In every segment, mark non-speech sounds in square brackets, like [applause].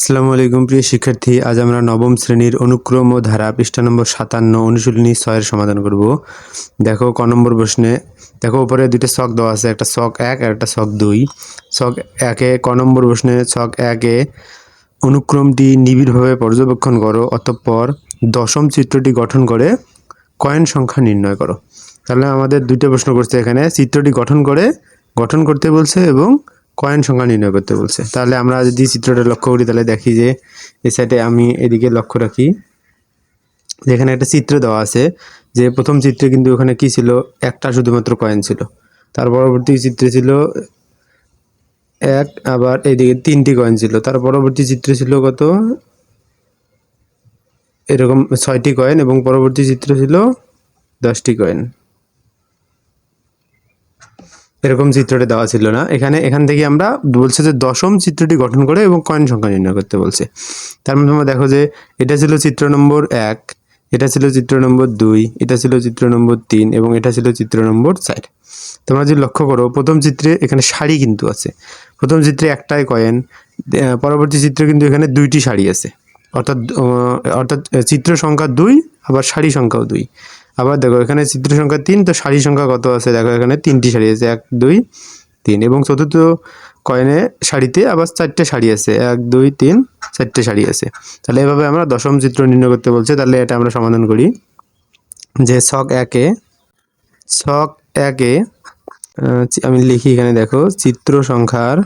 আসসালামু আলাইকুম, প্রিয় শিক্ষার্থী। আজ আমরা নবম শ্রেণির অনুক্রম ও ধারা পৃষ্ঠা নম্বর সাতান্ন অনুশীলনী ছয়ের সমাধান করব। দেখো, ক নম্বর প্রশ্নে, দেখো, উপরে দুইটা ছক দেওয়া আছে, একটা ছক এক আর একটা ছক দুই। ছক একে, ক নম্বর প্রশ্নে, ছক একে, অনুক্রমটি নিবিড়ভাবে পর্যবেক্ষণ করো, অতঃপর দশম চিত্রটি গঠন করে কয়েন সংখ্যা নির্ণয় করো। তাহলে আমাদের দুইটা প্রশ্ন করছে এখানে। চিত্রটি গঠন করে, গঠন করতে বলছে এবং কয়েন সংখ্যা নির্ণয় করতে বলছে। তাহলে আমরা যদি চিত্রটা লক্ষ্য করি, তাহলে দেখি যে এই সাইডে আমি এদিকে লক্ষ্য রাখি। যেখানে একটা চিত্র দেওয়া আছে, যে প্রথম চিত্রে কিন্তু ওখানে কি ছিল? একটা শুধুমাত্র কয়েন ছিল। তার পরবর্তী চিত্রে ছিল এক, আবার এইদিকে তিনটি কয়েন ছিল। তার পরবর্তী চিত্রে ছিল কত? এরকম ছয়টি কয়েন এবং পরবর্তী চিত্র ছিল দশটি কয়েন এরকম চিত্রটি দেওয়া ছিল না। এখানে, এখান থেকে আমরা বলছে যে দশম চিত্রটি গঠন করে এবং কয়েন সংখ্যা নির্ণয় করতে বলছে। তার মধ্যে আমরা দেখো যে এটা ছিল চিত্র নম্বর এক, এটা ছিল চিত্র নম্বর দুই, এটা ছিল চিত্র নম্বর তিন এবং এটা ছিল চিত্র নম্বর চার। তোমরা যদি লক্ষ্য করো, প্রথম চিত্রে এখানে শাড়ি কিন্তু আছে। প্রথম চিত্রে একটাই কয়েন পরবর্তী চিত্রে কিন্তু এখানে দুইটি শাড়ি আছে। অর্থাৎ অর্থাৎ চিত্র সংখ্যা দুই, আবার শাড়ি সংখ্যাও দুই। আবার দেখো, এখানে চিত্র সংখ্যা তিন, তো শাড়ি সংখ্যা কত আছে? দেখো, এখানে তিনটি শাড়ি আছে, এক, দুই, তিন এবং চতুর্থ কয়েনে শাড়িতে আবার চারটে শাড়ি আছে, এক, দুই, তিন, চারটে শাড়ি আছে। তাহলে এভাবে আমরা দশম চিত্র নির্ণয় করতে বলছে, তাহলে এটা আমরা সমাধান করি। যে ছক একে ছক একে আমি লিখি এখানে, দেখো, চিত্র সংখ্যার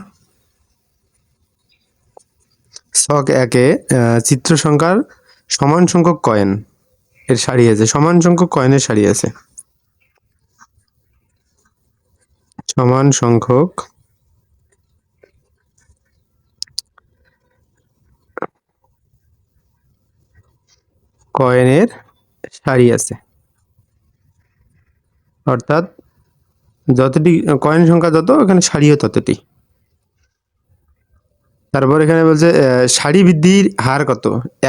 ছক একে চিত্র সংখ্যার সমান সংখ্যক কয়েন এর শাড়ি আছে। সমান সংখ্যক কয়েনের শাড়ি আছে। সমান সংখ্যক কয়েনের শাড়ি আছে। অর্থাৎ যতটি, কয়েন সংখ্যা যত, এখানে শাড়িও ততটি। তারপর এখানে বলছে শাড়ি বৃদ্ধির হার কত?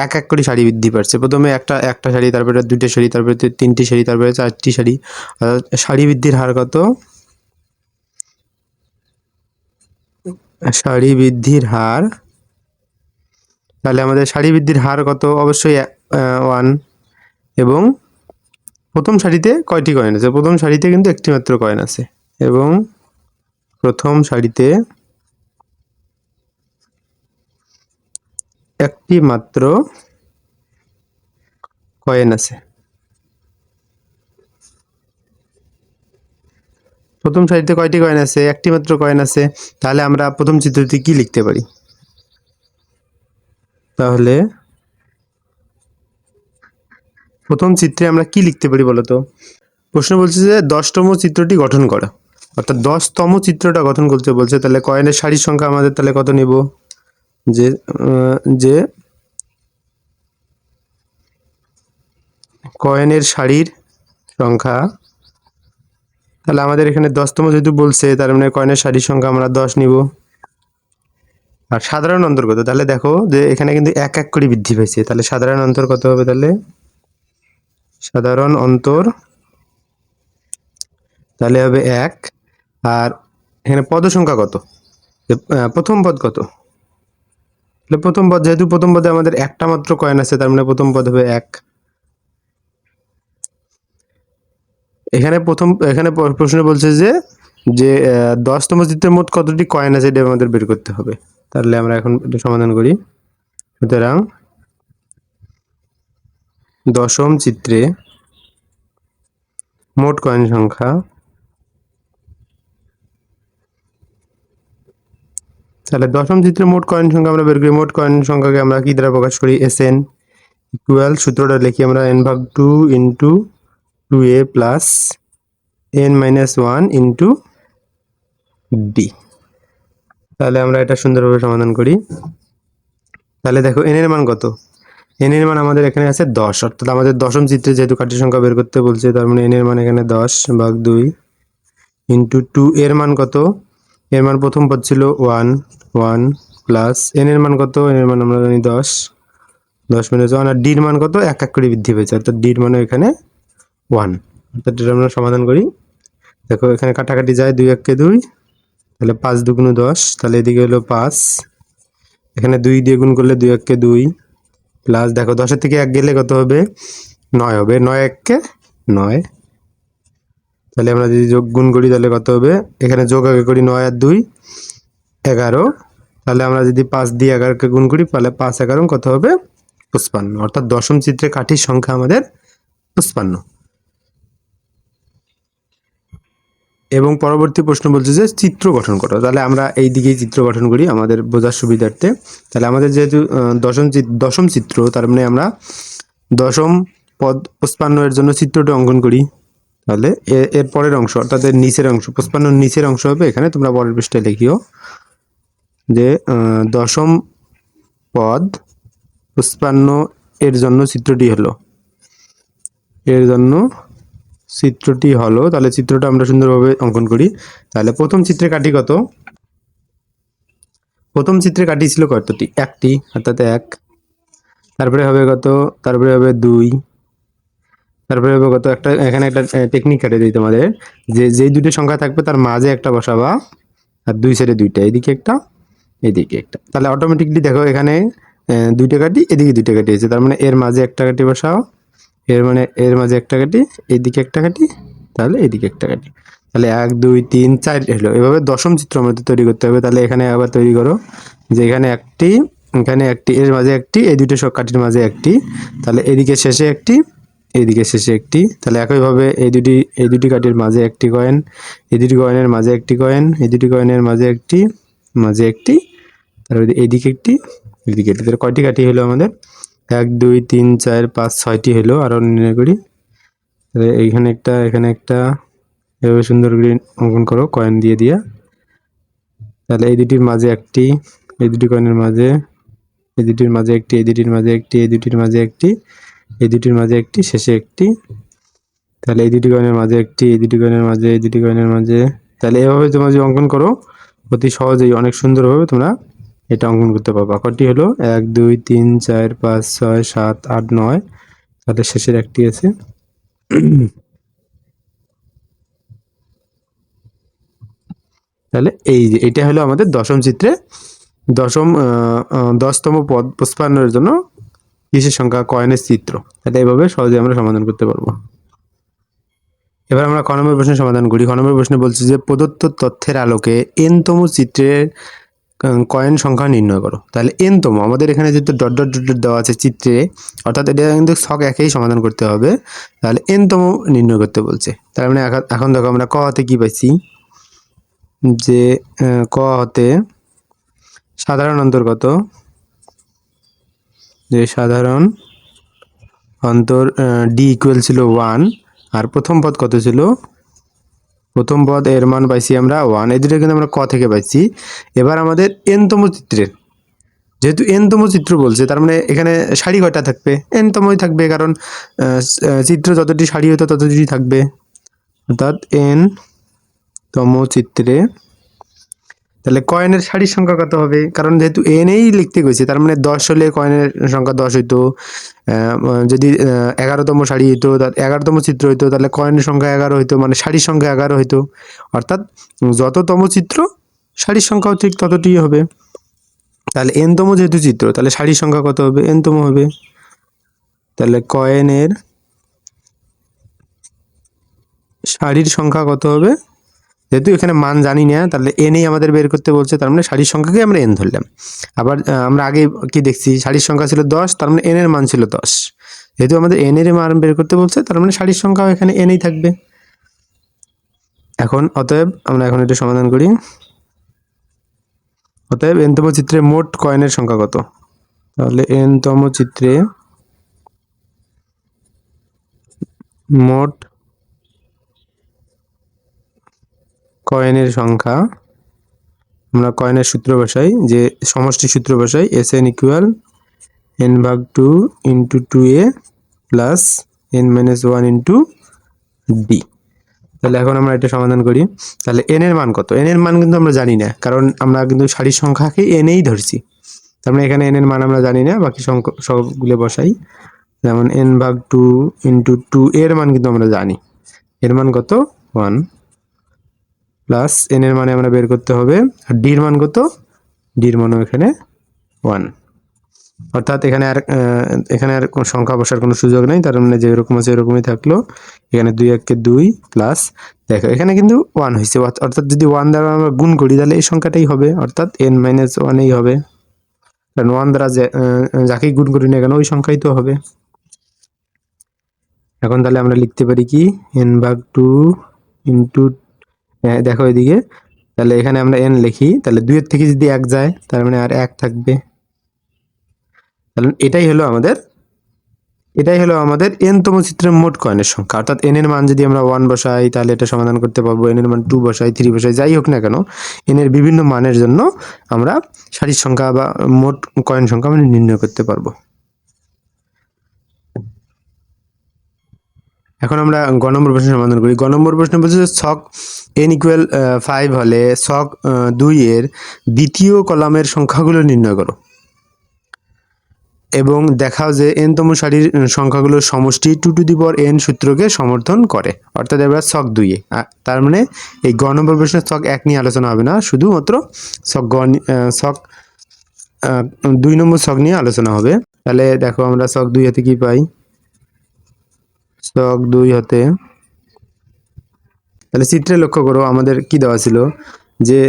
এক এক করে শাড়ি বৃদ্ধি পাচ্ছে। প্রথমে একটা একটা শাড়ি, তারপরে দুইটা শাড়ি, তারপরে তিনটি শাড়ি, তারপরে চারটি শাড়ি। শাড়ি বৃদ্ধির হার কত? শাড়ি বৃদ্ধির হার, তাহলে আমাদের শাড়ি বৃদ্ধির হার কত? অবশ্যই ওয়ান এবং প্রথম শাড়িতে কয়টি কয়েন আছে? প্রথম শাড়িতে কিন্তু একটি মাত্র কয়েন আছে। এবং প্রথম শাড়িতে একটি মাত্র কয়েন আছে। প্রথম সারিতে কয়টি কয়েন আছে? একটি মাত্র কয়েন আছে। তাহলে আমরা প্রথম চিত্রটি কি লিখতে পারি? তাহলে প্রথম চিত্রে আমরা কি লিখতে পারি বলো তো প্রশ্ন বলছে যে দশতম চিত্রটি গঠন করা। অর্থাৎ দশতম চিত্রটা গঠন করতে বলছে। তাহলে কয়েনের শাড়ির সংখ্যা আমাদের তাহলে কত নেব? যে যে কয়েনের শাড়ির সংখ্যা। তাহলে আমাদের এখানে দশতম যেহেতু বলছে, তার মানে কয়েনের শাড়ির সংখ্যা আমরা দশ নিব। আর সাধারণ অন্তর্গত তাহলে দেখো যে এখানে কিন্তু এক এক করে বৃদ্ধি পেয়েছে তাহলে সাধারণ অন্তর কত হবে তাহলে? সাধারণ অন্তর, তাহলে হবে এক। আর এখানে পদ সংখ্যা কত? প্রথম পদ কত? তাহলে প্রথম পদ, যেহেতু প্রথম পদে আমাদের একটা মাত্র কয়েন আছে, তার মানে প্রথম পদ হবে এক। এখানে প্রথম, এখানে প্রশ্ন বলছে যে যে দশতম চিত্রের মোট কতটি কয়েন আছে এটা আমাদের বের করতে হবে। তাহলে আমরা এখন এটা সমাধান করি। সুতরাং দশম চিত্রে মোট কয়েন সংখ্যা তাহলে দশম চিত্রে মোট কয়েন সংখ্যা আমরা বের করি। মোট কয়েন সংখ্যাকে আমরা কি দ্বারা প্রকাশ করি? এস এন ইকুয়াল সূত্রটা লিখি আমরা এন ভাগ two into two a plus n minus one into d তাহলে আমরা এটা সুন্দরভাবে সমাধান করি। তাহলে দেখো এন এর মান কত? এন এর মান আমাদের এখানে আছে দশ। অর্থাৎ আমাদের দশম চিত্রে যেহেতু কাঠের সংখ্যা বের করতে বলছে, তার মানে এন এর মান এখানে দশ ভাগ দুই ইন্টু টু এর মান কত? এর মান প্রথম পদ ছিল ওয়ান ওয়ান প্লাস এন এর মান কত? এন এর মান আমরা জানি দশ। দশ মাইনাস ওয়ান আর ডির মান কত? এক এক করে বৃদ্ধি পেয়েছে। অর্থাৎ ডির মানে এখানে ওয়ান অর্থাৎ এটা আমরা সমাধান করি। দেখো, এখানে কাটাকাটি যায় দুই এককে দুই। তাহলে পাঁচ দুগুণ দশ। তাহলে এদিকে হলো পাঁচ। এখানে দুই দিয়ে গুণ করলে দুই এককে দুই। প্লাস দেখো, দশের থেকে এক গেলে কত হবে? নয় হবে। নয় এককে নয়। তাহলে আমরা যদি যোগ গুণ করি তাহলে কত হবে? এখানে যোগ আগে করি নয় আর দুই, এগারো। তাহলে আমরা যদি পাঁচ দিয়ে এগারোকে গুণ করি, তাহলে পাঁচ এগারো কত হবে? পুষ্পান্ন অর্থাৎ দশম চিত্রে কাঠির সংখ্যা আমাদের পুষ্পান্ন এবং পরবর্তী প্রশ্ন বলছে যে চিত্র গঠন করো। তাহলে আমরা এই দিকেই চিত্র গঠন করি আমাদের বোঝার সুবিধার্থে। তাহলে আমাদের যেহেতু দশম দশম চিত্র, তার মানে আমরা দশম পদ পুষ্পান্ন এর জন্য চিত্রটি অঙ্কন করি। তাহলে এর পরের অংশ, অর্থাৎ এর নিচের অংশ পুষ্পান্নর নিচের অংশ হবে, এখানে তোমরা পরের পৃষ্ঠায় লিখিও যে দশম পদ পুষ্পান্ন এর জন্য চিত্রটি হলো। এর জন্য চিত্রটি হলো, তাহলে চিত্রটা আমরা সুন্দরভাবে অঙ্কন করি। তাহলে প্রথম চিত্রে কাটি কত? প্রথম চিত্রে কাটি ছিল কতটি? একটি, অর্থাৎ এক। তারপরে হবে কত? তারপরে হবে দুই। তারপরে কত একটা, এখানে একটা টেকনিক কাটে দিই তোমাদের। যে, যেই দুটো সংখ্যা থাকবে, তার মাঝে একটা বসাবা, আর দুই সাইডে দুইটা, এদিকে একটা এদিকে একটা। তাহলে অটোমেটিকলি দেখো এখানে দুইটা কাটি, এদিকে দুইটা কাটি আছে তার মানে এর মাঝে একটা কাটি বসাও, এর মানে এর মাঝে একটা কাটি, এদিকে একটা কাটি, তাহলে এদিকে একটা কাটি। তাহলে এক, দুই, তিন, চার হলো। এভাবে দশম চিত্র আমাদের তৈরি করতে হবে। তাহলে এখানে আবার তৈরি করো যে এখানে একটি এখানে একটি, এর মাঝে একটি, এই দুটো কাঠির মাঝে একটি। তাহলে এদিকে শেষে একটি এইদিকে শেষে একটি। তাহলে একইভাবে এই দুটি এই দুটি কাঠির মাঝে একটি কয়েন, এই দুটি কয়েনের মাঝে একটি কয়েন, এই দুটি কয়েনের মাঝে একটি মাঝে একটি, তারপরে এইদিকে একটি, এদিকে একটি। তাহলে কয়টি কাঠি হলো আমাদের? এক, দুই, তিন, চার, পাঁচ, ছয়টি হলো আরও নির্ণয় করি। তাহলে এইখানে একটা, এখানে একটা, এভাবে সুন্দর করে অঙ্কন করো, কয়েন দিয়ে দিয়া। তাহলে এই দুটির মাঝে একটি, এই দুটি কয়েনের মাঝে, এই দুটির মাঝে একটি, এই দুটির মাঝে একটি, এই দুটির মাঝে একটি এই দুটির মাঝে একটি, শেষে একটি। তাহলে এই দুটি কয়েনের মাঝে একটি, এই দুটি কয়েনের মাঝে, এই দুটি কয়েনের মাঝে। তাহলে এভাবে তোমরা যদি অঙ্কন করো, অতি সহজেই অনেক সুন্দরভাবে তোমরা এটা অঙ্কন করতে পারবা। কটি হলো এক, দুই, তিন, চার, পাঁচ, ছয়, সাত, আট, নয়। তাহলে শেষের একটি আছে। তাহলে এই যে, এটা হলো আমাদের দশম চিত্রে দশম দশতম পদ পুষ্পান্নের জন্য কিসের সংখ্যা? কয়েনের চিত্র। তাহলে এইভাবে সহজে আমরা সমাধান করতে পারব। এবার আমরা নম্বর প্রশ্নের সমাধান করি। নম্বর প্রশ্নে বলছে যে, প্রদত্ত তথ্যের আলোকে এনতম চিত্রের কয়েন সংখ্যা নির্ণয় করো। তাহলে এনতম আমাদের এখানে যেহেতু ডট ডট ডট দেওয়া আছে চিত্রে, অর্থাৎ এটা কিন্তু ছক একেই সমাধান করতে হবে। তাহলে এনতম নির্ণয় করতে বলছে। তার মানে এখন- দেখো আমরা ক হতে কি পাইছি? যে ক হতে সাধারণ অন্তর্গত যে সাধারণ অন্তর ডি ইকুয়াল ছিল ওয়ান আর প্রথম পদ কত ছিল? প্রথম পদ এর মান পাইছি আমরা ওয়ান এই দুটো কিন্তু আমরা ক থেকে পাইছি। এবার আমাদের এনতম চিত্রের। যেহেতু এনতম চিত্র বলছে, তার মানে এখানে সারি কয়টা থাকবে। এনতমই থাকবে কারণ চিত্র যতটি সারি হতো ততটি থাকবে। অর্থাৎ এন তম চিত্রে তাহলে কয়েনের সারির সংখ্যা কত হবে? কারণ যেহেতু এনেই লিখতে গেছে, তার মানে দশ হলে কয়েনের সংখ্যা দশ হইতো। যদি এগারোতম সারি হইতো তার এগারোতম চিত্র হইতো, তাহলে কয়েনের সংখ্যা এগারো হইতো মানে সারির সংখ্যা এগারো হইতো। অর্থাৎ যততম চিত্র, সারির সংখ্যাও ঠিক ততটি হবে। তাহলে এনতম যেহেতু চিত্র, তাহলে সারির সংখ্যা কত হবে? এনতম হবে। তাহলে কয়েনের সারির সংখ্যা কত হবে? যেহেতু এখানে মান জানি না, তাহলে এনেই আমাদের বের করতে বলছে, তার মানে শাড়ির সংখ্যাকে আমরা এন ধরলাম। আবার আমরা আগে কি দেখছি? শাড়ির সংখ্যা ছিল দশ, তার মানে এনের মান ছিল দশ। যেহেতু আমাদের এনের মান বের করতে বলছে, তার মানে শাড়ির সংখ্যাও এখানে এনেই থাকবে। এখন, অতএব, আমরা এখন এটা সমাধান করি। অতএব এনতম চিত্রে মোট কয়েনের সংখ্যা কত? তাহলে এনতম চিত্রে মোট কয়েনের সংখ্যা, আমরা কয়েনের সূত্র বসাই, যে সমষ্টি সূত্র বসাই এস এন ইকুয়াল এন ভাগ two into two a plus n minus one into d তাহলে এখন আমরা এটা সমাধান করি। তাহলে এন এর মান কত? এন এর মান কিন্তু আমরা জানি না, কারণ আমরা কিন্তু সারির সংখ্যাকে এনেই ধরছি। তার মানে এখানে এন এর মান আমরা জানি না, বাকি সংখ্যা, সবগুলো বসাই। যেমন এন ভাগ টু ইন্টু টু এর মান কিন্তু আমরা জানি। এর মান কত? ওয়ান প্লাস এন এর মানে আমরা বের করতে হবে। আর ডির মান কত? ডির মানও এখানে ওয়ান অর্থাৎ এখানে আর এখানে আর কোনো সংখ্যা বসার কোনো সুযোগ নেই। তার মানে যেরকম আছে এরকমই থাকল। এখানে দুই এককে দুই প্লাস দেখো, এখানে কিন্তু ওয়ান হয়েছে। অর্থ- অর্থাৎ যদি ওয়ান দ্বারা আমরা গুণ করি, তাহলে এই সংখ্যাটাই হবে। অর্থাৎ এন মাইনাস ওয়ানেই হবে। কারণ ওয়ান দ্বারা যাকেই গুণ করি না কেন, ওই সংখ্যাই তো হবে। এখন তাহলে আমরা লিখতে পারি কি? এন ভাগ টু ইন্টু দেখো এদিকে। তাহলে এখানে আমরা এন লিখি। তাহলে দুইয়ের থেকে যদি এক যায় তার মানে আর এক থাকবে। এটাই হলো আমাদের, এটাই হলো আমাদের এন তম চিত্রের মোট কয়েনের সংখ্যা। অর্থাৎ এন এর মান যদি আমরা ওয়ান বসাই, তাহলে এটা সমাধান করতে পারব। এন এর মান টু বসাই থ্রি বসাই, যাই হোক না কেন এন এর বিভিন্ন মানের জন্য আমরা সারির সংখ্যা বা মোট কয়েন সংখ্যা আমরা নির্ণয় করতে পারব। এখন আমরা গ নম্বর প্রশ্ন সমাধান করি। গ নম্বর প্রশ্ন বলছে যে ছক এন ইকুয়াল ফাইভ হলে আহ, দুই এর দ্বিতীয় কলামের সংখ্যাগুলো নির্ণয় করো। এবং দেখাও যে এন তম সারির সংখ্যাগুলোর সমষ্টি টু টু দি পর এন সূত্রকে সমর্থন করে। অর্থাৎ এবার ছক দুইয়ে তার মানে এই গ নম্বর প্রশ্নের ছক এক নিয়ে আলোচনা হবে না শুধুমাত্র ছক গ ছক দুই নম্বর ছক নিয়ে আলোচনা হবে। তাহলে দেখো আমরা ছক দুই হাতে কি পাই? ছক দুই হতে। তাহলে চিত্রে লক্ষ্য করো, আমাদের কি দেওয়া ছিল? যে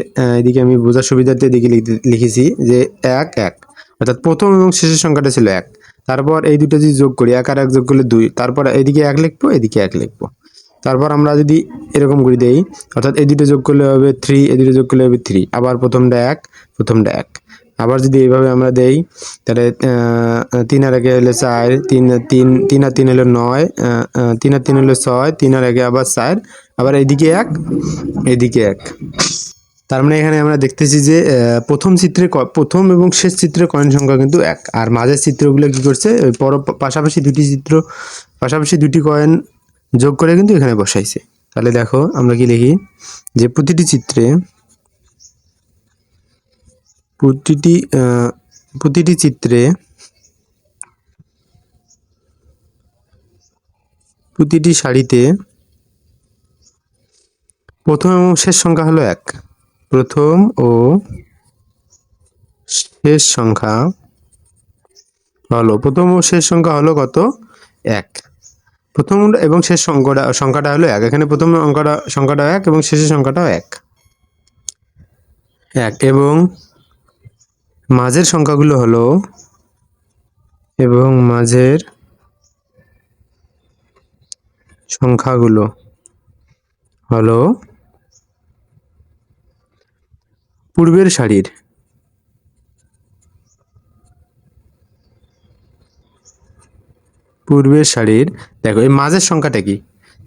এদিকে আমি বোঝার সুবিধার্থে এদিকে লিখেছি যে এক এক। অর্থাৎ প্রথম এবং শেষের সংখ্যাটা ছিল এক। তারপর এই দুটো যদি যোগ করি, এক আর এক যোগ করলে দুই। তারপর এদিকে এক লিখব, এদিকে এক লিখব। তারপর আমরা যদি এরকম করে দেই, অর্থাৎ এই দুটো যোগ করলে হবে থ্রি এই দুটো যোগ করলে হবে থ্রি আবার প্রথমটা এক প্রথমটা এক। আবার যদি এইভাবে আমরা দেই, তাহলে তিন আর একে হলে চার, তিন তিন তিন আর তিন হলো নয় তিন আর তিন হলো ছয়, তিন আর একে আবার চার, আবার এইদিকে এক এদিকে এক। তার মানে এখানে আমরা দেখতেছি যে প্রথম চিত্রে প্রথম এবং শেষ চিত্রে কয়েন সংখ্যা কিন্তু এক। আর মাঝের চিত্রগুলো কি করছে? পর, পাশাপাশি দুটি চিত্র, পাশাপাশি দুটি কয়েন যোগ করে কিন্তু এখানে বসাইছে। তাহলে দেখো, আমরা কি লিখি? যে প্রতিটি চিত্রে প্রতিটি প্রতিটি চিত্রে প্রতিটি সারিতে প্রথম এবং শেষ সংখ্যা হলো এক। প্রথম ও শেষ সংখ্যা হলো, প্রথম ও শেষ সংখ্যা হলো কত? এক। প্রথম এবং শেষ সংখ্যাটা সংখ্যাটা হলো এক। এখানে প্রথম অঙ্কটা সংখ্যাটা এক এবং শেষের সংখ্যাটাও এক। এক এবং মাঝের সংখ্যাগুলো হলো এবং মাঝের সংখ্যাগুলো হলো পূর্বের সারির। পূর্বের সারির, দেখো, এই মাঝের সংখ্যাটা কি?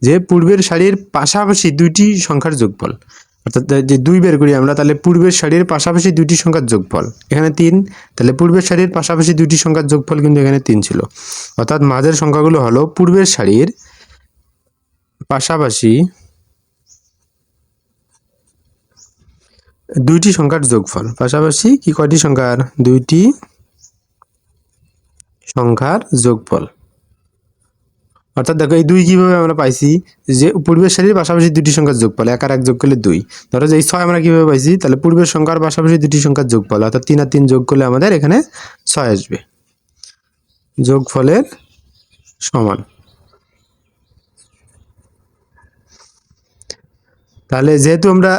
যে পূর্বের সারির পাশাপাশি দুইটি সংখ্যার যোগফল। অর্থাৎ যে দুই বের করি আমরা, তাহলে পূর্বের সারির পাশাপাশি দুইটি সংখ্যার যোগফল। এখানে তিন, তাহলে পূর্বের সারির পাশাপাশি দুইটি সংখ্যার যোগফল কিন্তু এখানে তিন ছিল। অর্থাৎ মাঝের সংখ্যাগুলো হলো পূর্বের সারির পাশাপাশি দুইটি সংখ্যার যোগফল। পাশাপাশি কি কয়টি সংখ্যার? দুইটি সংখ্যার যোগফল। অর্থাৎ দেখো এই দুই কীভাবে আমরা পাইছি যে পূর্বের সারির পাশাপাশি দুটি সংখ্যার যোগফল, এক আর এক যোগ করলে দুই। ধরো যে এই ছয় আমরা কীভাবে পাইছি? তাহলে পূর্বের সংখ্যার পাশাপাশি দুটি সংখ্যার যোগফল, অর্থাৎ তিন আর তিন যোগ করলে আমাদের এখানে ছয় আসবে। যোগফলের সমান। তাহলে যেহেতু আমরা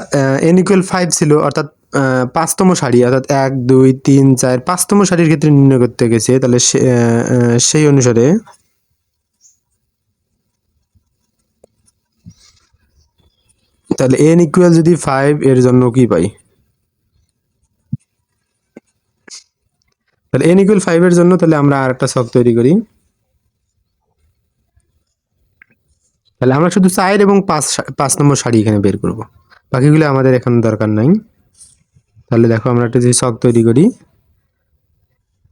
এন ইকুয়াল ফাইভ ছিল, অর্থাৎ পাঁচতম সারি, অর্থাৎ এক, দুই, তিন, চার, পাঁচতম সারির ক্ষেত্রে নির্ণয় করতে গেছে, তাহলে সেই অনুসারে তাহলে এন ইকুয়াল যদি ফাইভ এর জন্য কি পাই? তাহলে এন ইকুয়াল ফাইভ এর জন্য তাহলে আমরা আর একটা ছক তৈরি করি। তাহলে আমরা শুধু চার এবং পাঁচ পাঁচ নম্বর শাড়ি এখানে বের করব। বাকিগুলো আমাদের এখন দরকার নাই। তাহলে দেখো আমরা একটা যে ছক তৈরি করি,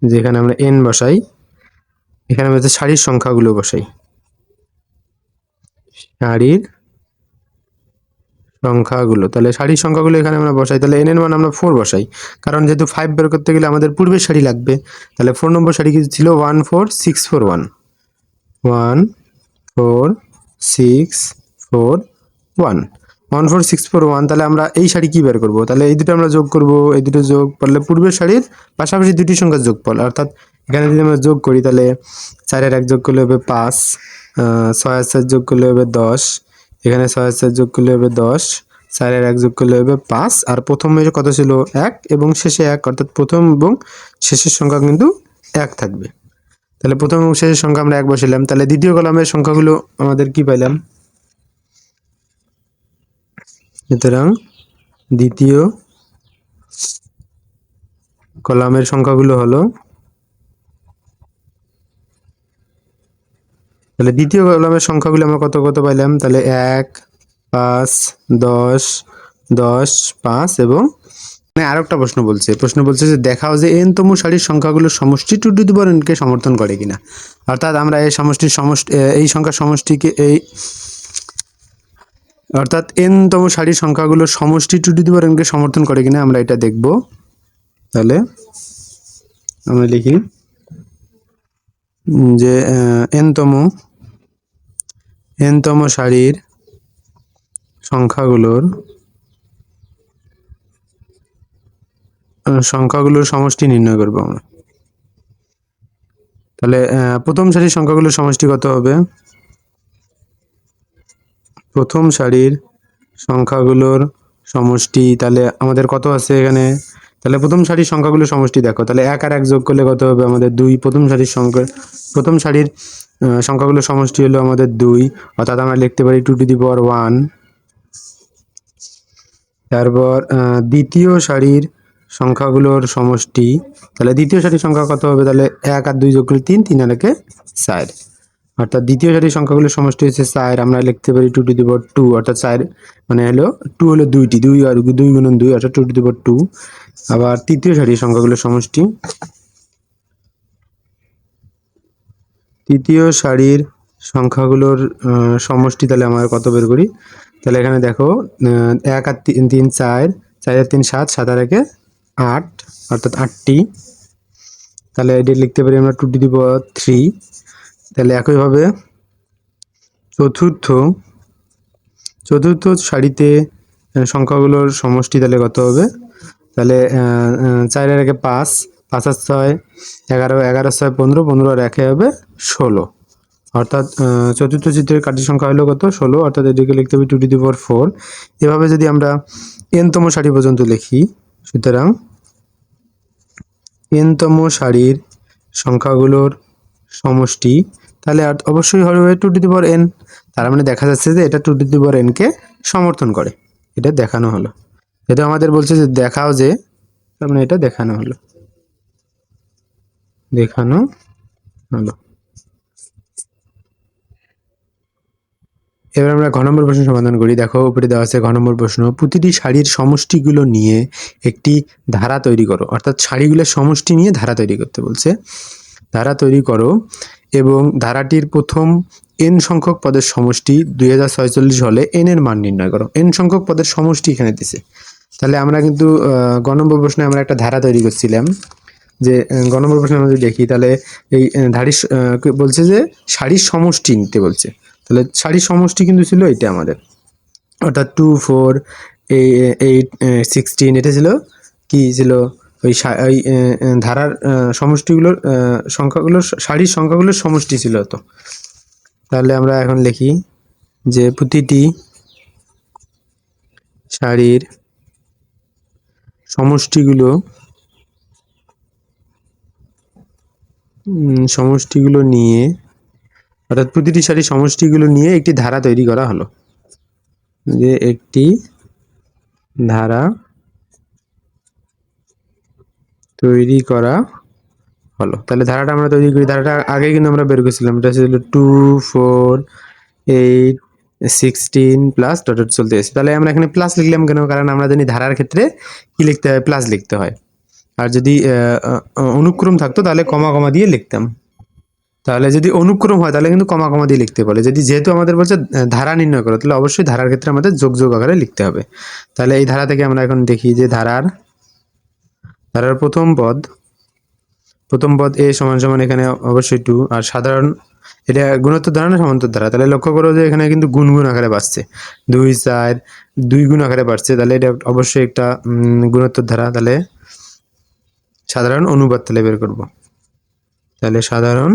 যেখানে আমরা এন বসাই, এখানে আমরা সারির সংখ্যাগুলো বসাই সারির সংখ্যাগুলো। তাহলে সারির সংখ্যাগুলো এখানে আমরা বসাই। তাহলে এন এর মান আমরা ফোর বসাই। কারণ যেহেতু ফাইভ বের করতে গেলে আমাদের পূর্বের সারি লাগবে। তাহলে ফোর নম্বর সারি কি ছিল? One four six four one one four six four one one four six four one তাহলে আমরা এই শাড়ি কী বের করব? তাহলে এই দুটো আমরা যোগ করব। এই দুটো যোগ করলে পূর্বের শাড়ির পাশাপাশি দুটি সংখ্যার যোগফল। অর্থাৎ এখানে যদি আমরা যোগ করি, তাহলে চারের এক যোগ করলে হবে পাঁচ ছয় চার যোগ করলে হবে দশ এখানে ছয় চার যোগ করলে হবে দশ চারের এক যোগ করলে হবে পাঁচ। আর প্রথমে কত ছিল? এক এবং শেষে এক, অর্থাৎ প্রথম এবং শেষের সংখ্যা কিন্তু এক থাকবে। তাহলে প্রথম এবং শেষের সংখ্যা আমরা এক বসালাম তাহলে দ্বিতীয় কলামের সংখ্যাগুলো আমাদের কি পাইলাম? সুতরাং দ্বিতীয় কলামের সংখ্যাগুলো হলো তাহলে দ্বিতীয় কলামের সংখ্যাগুলো আমরা কত কত পাইলাম? তাহলে এক, পাঁচ, দশ দশ, পাঁচ এবং মানে আরও একটা প্রশ্ন বলছে। প্রশ্ন বলছে যে দেখাও যে এন তম সারির সংখ্যাগুলোর সমষ্টি টু টু দি এনকে সমর্থন করে কিনা। অর্থাৎ আমরা এই সমষ্টির সমষ্টি এই সংখ্যার সমষ্টিকে, এই অর্থাৎ এন তম সারির সংখ্যাগুলোর সমষ্টি টু টু দি এনকে সমর্থন করে কিনা আমরা এটা দেখব। তাহলে আমরা লিখি যে এন তম এন তম সারির সংখ্যাগুলোর সংখ্যাগুলোর সমষ্টি নির্ণয় করব আমরা। তাহলে প্রথম সারির সংখ্যাগুলোর সমষ্টি কত হবে? প্রথম সারির সংখ্যাগুলোর সমষ্টি, তাহলে আমাদের কত আছে এখানে? তাহলে প্রথম সারির সংখ্যাগুলো সমষ্টি দেখো। তাহলে এক আর এক যোগ করলে কত হবে? আমাদের দুই। প্রথম সারির সংখ্যা প্রথম সারির আহ, সংখ্যাগুলোর সমষ্টি হলো আমাদের দুই। অর্থাৎ আমরা লিখতে পারি two to the power one তারপর দ্বিতীয় সারির সংখ্যাগুলোর সমষ্টি। তাহলে দ্বিতীয় সারির সংখ্যা কত হবে? তাহলে এক আর দুই যোগ করলে তিন তিন আর একে চার। অর্থাৎ দ্বিতীয় সারির সংখ্যাগুলোর সমষ্টি হচ্ছে চার। আমরা লিখতে পারি two to the power two অর্থাৎ চার মানে হলো টু হলো দুইটি। দুই আর দুই গুণন দুই অর্থাৎ two to the power two আবার তৃতীয় সারির সংখ্যাগুলোর সমষ্টি। তৃতীয় সারির সংখ্যাগুলোর সমষ্টি তাহলে আমরা কত বের করি? তাহলে এখানে দেখো এক আর তিন তিন চার চার আর তিন সাত সাত আর একে আট, অর্থাৎ আটটি। তাহলে এটি লিখতে পারি আমরা টু টু দি থ্রি। তাহলে একইভাবে চতুর্থ চতুর্থ সারিতে সংখ্যাগুলোর সমষ্টি তাহলে কত হবে? তাহলে চারের একে পাঁচ পাঁচ আর ছয়, এগারো এগারো, ছয়, পনেরো পনেরো আর একে হবে ষোলো। অর্থাৎ চতুর্থ চিত্রের কার্যের সংখ্যা হলো কত? ষোলো। অর্থাৎ এটিকে লিখতে হবে two to the power four এভাবে যদি আমরা এনতম সারি পর্যন্ত লিখি, সুতরাং এনতম সারির সংখ্যাগুলোর সমষ্টি, তাহলে অবশ্যই হবে two to the power n তার মানে দেখা যাচ্ছে যে এটা টু টু দি এনকে সমর্থন করে। এটা দেখানো হলো। এটা আমাদের বলছে যে দেখাও যে মানে এটা দেখানো হলো। দেখানো হলো। এবার আমরা ঘ নম্বর প্রশ্ন সমাধান করি। দেখো, উপরে দেওয়া আছে ঘ নম্বর প্রশ্ন, প্রতিটি শাড়ির সমষ্টিগুলো নিয়ে একটি ধারা তৈরি করো। অর্থাৎ শাড়িগুলোর সমষ্টি নিয়ে ধারা তৈরি করতে বলছে। ধারা তৈরি করো এবং ধারাটির প্রথম এন সংখ্যক পদের সমষ্টি দুই হলে এন এর মান নির্ণয় করো। এন সংখ্যক পদের সমষ্টি এখানে দিছে। তাহলে আমরা কিন্তু আহ, গ নম্বর প্রশ্নে আমরা একটা ধারা তৈরি করছিলাম যে আহ, গ নম্বর প্রশ্নে আমরা যদি দেখি তাহলে এই ধারির বলছে যে শাড়ির সমষ্টি নিতে বলছে। তাহলে শাড়ির সমষ্টি কিন্তু ছিল এটা আমাদের। অর্থাৎ টু ফোর এইট সিক্সটিন এটা ছিল কি ছিল? ওই ওই ধারার সমষ্টিগুলোর সংখ্যাগুলোর শাড়ির সংখ্যাগুলোর সমষ্টি ছিল তো। তাহলে আমরা এখন লিখি যে প্রতিটি শাড়ির সমষ্টিগুলো সমষ্টিগুলো নিয়ে, অর্থাৎ প্রতিটি শাড়ির সমষ্টিগুলো নিয়ে একটি ধারা তৈরি করা হলো। যে একটি ধারা তৈরি করা হলো। তাহলে ধারাটা আমরা তৈরি করি। ধারাটা আগে কিন্তু আমরা বের করেছিলাম। এটা ছিল two four eight sixteen plus dot dot চলতে এসেছে তাহলে আমরা এখানে প্লাস লিখলাম কেন? কারণ আমরা জানি ধারার ক্ষেত্রে কি লিখতে হয়? প্লাস লিখতে হয়। আর যদি অনুক্রম থাকতো তাহলে কমা কমা দিয়ে লিখতাম। তাহলে যদি অনুক্রম হয় তাহলে কিন্তু কমা কমা দিয়ে লিখতে পারে যদি যেহেতু আমাদের বলছে ধারা নির্ণয় করো, তাহলে অবশ্যই ধারার ক্ষেত্রে আমাদের যোগ যোগ আকারে লিখতে হবে। তাহলে এই ধারা থেকে আমরা এখন দেখি যে ধারার ধারার প্রথম পদ প্রথম পদ এ সমান সমান এখানে অবশ্যই টু আর সাধারণ এটা গুণোত্তর ধারা না সমান্তর ধারা? তাহলে লক্ষ্য করো যে এখানে কিন্তু গুণ গুণ আকারে বাড়ছে। দুই, চার, দুই গুণ আকারে বাড়ছে। তাহলে এটা অবশ্যই একটা গুণোত্তর ধারা। তাহলে সাধারণ অনুবাদ তাহলে বের করব। তাহলে সাধারণ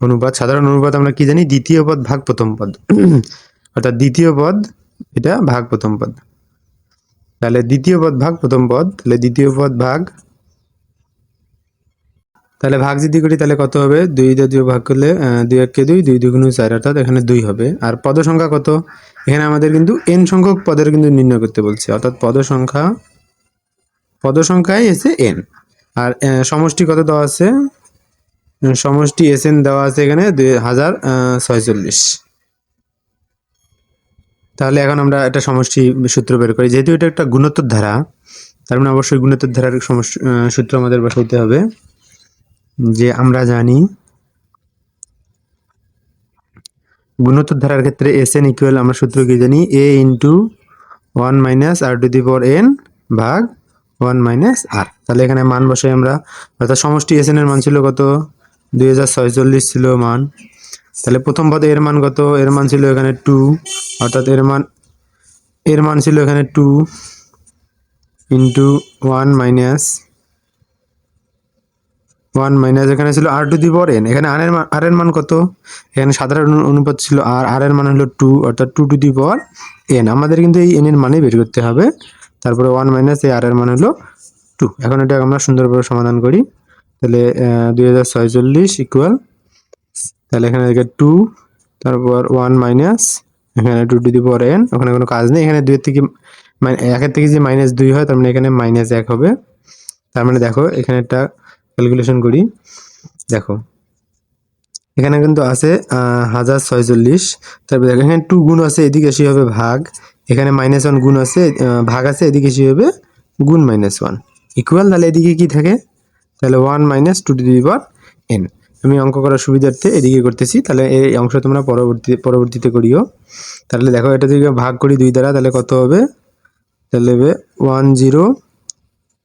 অনুবাদ সাধারণ অনুবাদ আমরা কি জানি? দ্বিতীয় পদ ভাগ প্রথম পদ। [clears throat] অর্থাৎ দ্বিতীয় পদ, এটা ভাগ প্রথম পদ। তাহলে দ্বিতীয় পদ ভাগ প্রথম পদ, তাহলে দ্বিতীয় পদ ভাগ তাহলে ভাগ যদি করি, তাহলে কত হবে? দুই দিয়ে দুই ভাগ করলে দুই এককে দুই দুই দুগুণ চার, অর্থাৎ এখানে দুই হবে। আর পদ সংখ্যা কত? এখানে আমাদের কিন্তু এন সংখ্যক পদের কিন্তু নির্ণয় করতে বলছে। অর্থাৎ পদ সংখ্যা, পদ সংখ্যায় এসে এন আর সমষ্টি কত দেওয়া আছে? সমষ্টি এস এন দেওয়া আছে এখানে দুই হাজার ছয়চল্লিশ। তাহলে এখন আমরা একটা সমষ্টি সূত্র বের করি। যেহেতু এটা একটা গুণোত্তর ধারা, তার মানে অবশ্যই গুণোত্তর ধারার সমষ্টি সূত্র আমাদের বসাইতে হবে। যে আমরা জানি গুণোত্তর ধারার ক্ষেত্রে এস এন ইকুয়াল আমরা সূত্র কি জানি? A into one minus r to the power n ভাগ ওয়ান মাইনাস আর তাহলে এখানে মান বসাই আমরা। অর্থাৎ সমষ্টি এস এর মান ছিল কত? দুই ছিল মান। তাহলে প্রথম পদে এর মান কত? এর মান ছিল এখানে টু অর্থাৎ এর মান এর মান ছিল এখানে two into one minus one minus এখানে ছিল আর টু দি পাওয়ার এন এখানে আর এর মান আর এর মান কত? এখানে সাধারণ অনুপাত ছিল আর আর এর মান হলো টু অর্থাৎ two to the power n আমাদের কিন্তু এই এন এর মানেই বের করতে হবে। তারপরে ওয়ান মাইনাস এই আর এর মান হলো টু এখন এটা আমরা সুন্দরভাবে সমাধান করি। তাহলে দুই হাজার ছয়চল্লিশ ইকুয়াল তাহলে এখানে দেখে টু তারপর ওয়ান মাইনাস এখানে two to the power n ওখানে কোনো কাজ নেই। এখানে দুইয়ের থেকে মানে একের থেকে যে মাইনাস দুই হয়, তার মানে এখানে মাইনাস এক হবে। তার মানে দেখো, এখানে একটা ক্যালকুলেশন করি। দেখো, এখানে কিন্তু আছে হাজার ছয়চল্লিশ। তারপরে দেখো, এখানে টু গুণ আছে, এদিকে এসে হবে ভাগ। এখানে মাইনাস ওয়ান গুণ আছে ভাগ আছে, এদিকে এসে হবে গুণ মাইনাস ওয়ান ইকুয়াল তাহলে এদিকে কি থাকে? তাহলে one minus two to the power n আমি অঙ্ক করার সুবিধার্থে এদিকে করতেছি। তাহলে এই অংশ তোমরা পরবর্তী, পরবর্তীতে করিও। তাহলে দেখো, এটা যদি ভাগ করি দুই দ্বারা, তাহলে কত হবে? তাহলে ওয়ান জিরো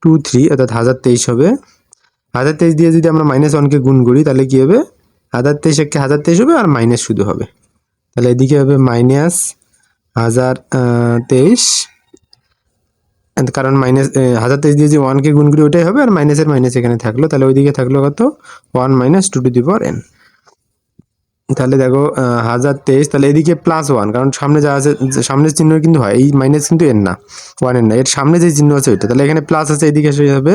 টু থ্রি অর্থাৎ হাজার তেইশ হবে। হাজার তেইশ দিয়ে যদি আমরা মাইনাস ওয়ানকে গুণ করি, তাহলে কী হবে? হাজার তেইশ একে হাজার তেইশ হবে আর মাইনাস শুধু হবে। তাহলে এদিকে হবে মাইনাস হাজার তেইশ। কারণ মাইনাস হাজার তেইশ দিয়ে যে ওয়ানকে গুণ করি, ওটাই হবে। আর মাইনাসের মাইনাস এখানে থাকল, তাহলে ওইদিকে থাকল কত? One minus two to the power n তাহলে দেখো হাজার তেইশ, তাহলে এদিকে প্লাস ওয়ান কারণ সামনে যা আছে, সামনের চিহ্ন কিন্তু হয়, এই মাইনাস কিন্তু এর না ওয়ানের না, এর সামনে যে চিহ্ন আছে ওইটা, তাহলে এখানে প্লাস আছে, এদিকে সেই হবে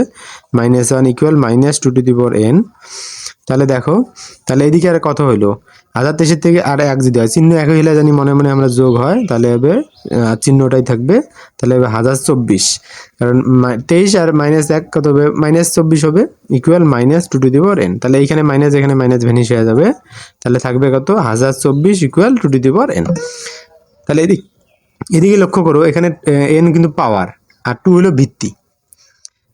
minus one equal minus two to the n তাহলে দেখো, তাহলে এদিকে আর কত হইল? হাজার তেইশের থেকে আর এক যদি হয়, চিহ্ন এক হইলে জানি মনে মনে আমরা যোগ হয়, তাহলে হবে চিহ্নটাই থাকবে, তাহলে হবে হাজার চব্বিশ। কারণ তেইশ আর মাইনাস এক কত হবে? মাইনাস চব্বিশ হবে equal minus two to the power n তাহলে এইখানে মাইনাস, এখানে মাইনাস ভ্যানিশ হয়ে যাবে। তাহলে থাকবে কত? হাজার চব্বিশ equal two to the power n তাহলে এদিক, এদিকে লক্ষ্য করো, এখানে এন কিন্তু পাওয়ার আর টু হলো ভিত্তি।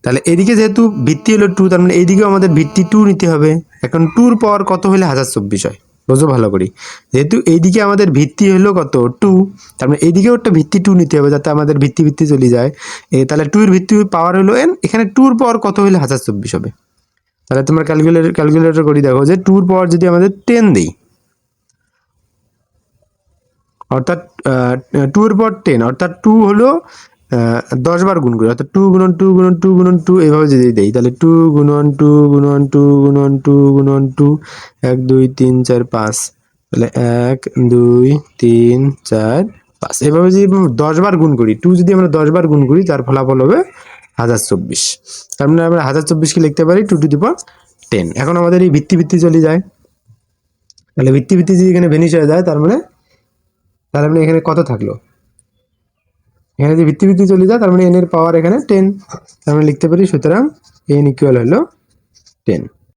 তাহলে এদিকে যেহেতু ভিত্তি হলো টু তার মানে এইদিকেও আমাদের ভিত্তি টু নিতে হবে। এখন টুর পাওয়ার কত হলে হাজার চব্বিশ হয়? বোঝো ভালো করি। যেহেতু এইদিকে আমাদের ভিত্তি হলো কত? টু তার মানে এইদিকেও একটা ভিত্তি টু নিতে হবে যাতে আমাদের ভিত্তি ভিত্তি চলে যায়। এ, তাহলে টুর ভিত্তি পাওয়ার হলো এন এখানে টুর পাওয়ার কত হলে হাজার চব্বিশ হবে? তাহলে তোমার ক্যালকুলেটর ক্যালকুলেটর করি দেখো যে টুর পাওয়ার যদি আমাদের টেন দিই, অর্থাৎ টু এর পর টেন অর্থাৎ টু হলো দশ বার গুণ করি অর্থাৎ টু গুণন টু গুণন টু গুণন টু এইভাবে যদি দেই, তাহলে টু গুণন টু গুণন টু গুণন টু গুণন টু এক, দুই, তিন, চার, পাঁচ, তাহলে এক, দুই, তিন, চার, পাঁচ, এভাবে যদি দশ বার গুণ করি টু যদি আমরা দশ বার গুণ করি, তার ফলাফল হবে হাজার চব্বিশ, তার মানে আমরা হাজার চব্বিশকে লিখতে পারি টু টু দি টেন এখন আমাদের এই ভিত্তি ভিত্তি চলে যায়, তাহলে ভিত্তি ভিত্তি যদি এখানে ভেনিশ হয়ে যায়, তার মানে তার মানে এখানে কত থাকল? এখানে যে ভিত্তি ভিত্তি চলে যায়, তার মানে এন এর পাওয়ার এখানে টেন তার মানে লিখতে পারি সুতরাং এন ইকুয়াল হলো টেন